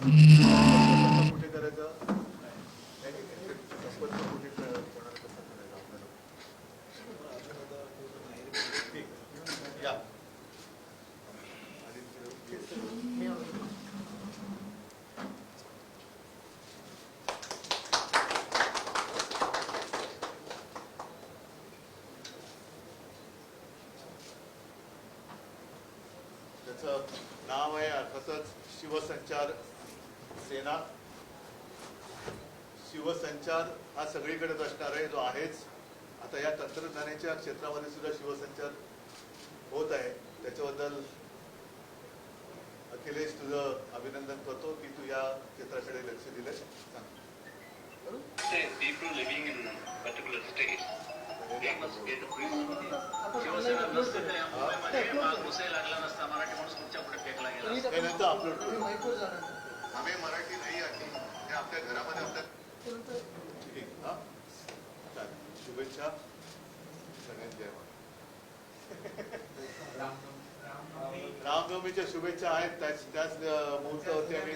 कुठे त्याचं नाव आहे अर्थातच शिवसंचार सेना शिवसंचार हा सगळीकडेच असणार आहे जो आहेच. आता या तंत्रज्ञानाच्या क्षेत्रामध्ये सुद्धा शिवसंचार होत आहे. त्याच्याबद्दल अखिलेश तुझं अभिनंदन करतो की तू या क्षेत्राकडे लक्ष दिलं सांग. अपलोड आम्ही मराठी नाही आली हे आपल्या घरामध्ये आपल्या ठीक. हा? चालेल. शुभेच्छा. रामनवमीच्या शुभेच्छा आहेत. त्याच त्याच मुहूर्तावरती आम्ही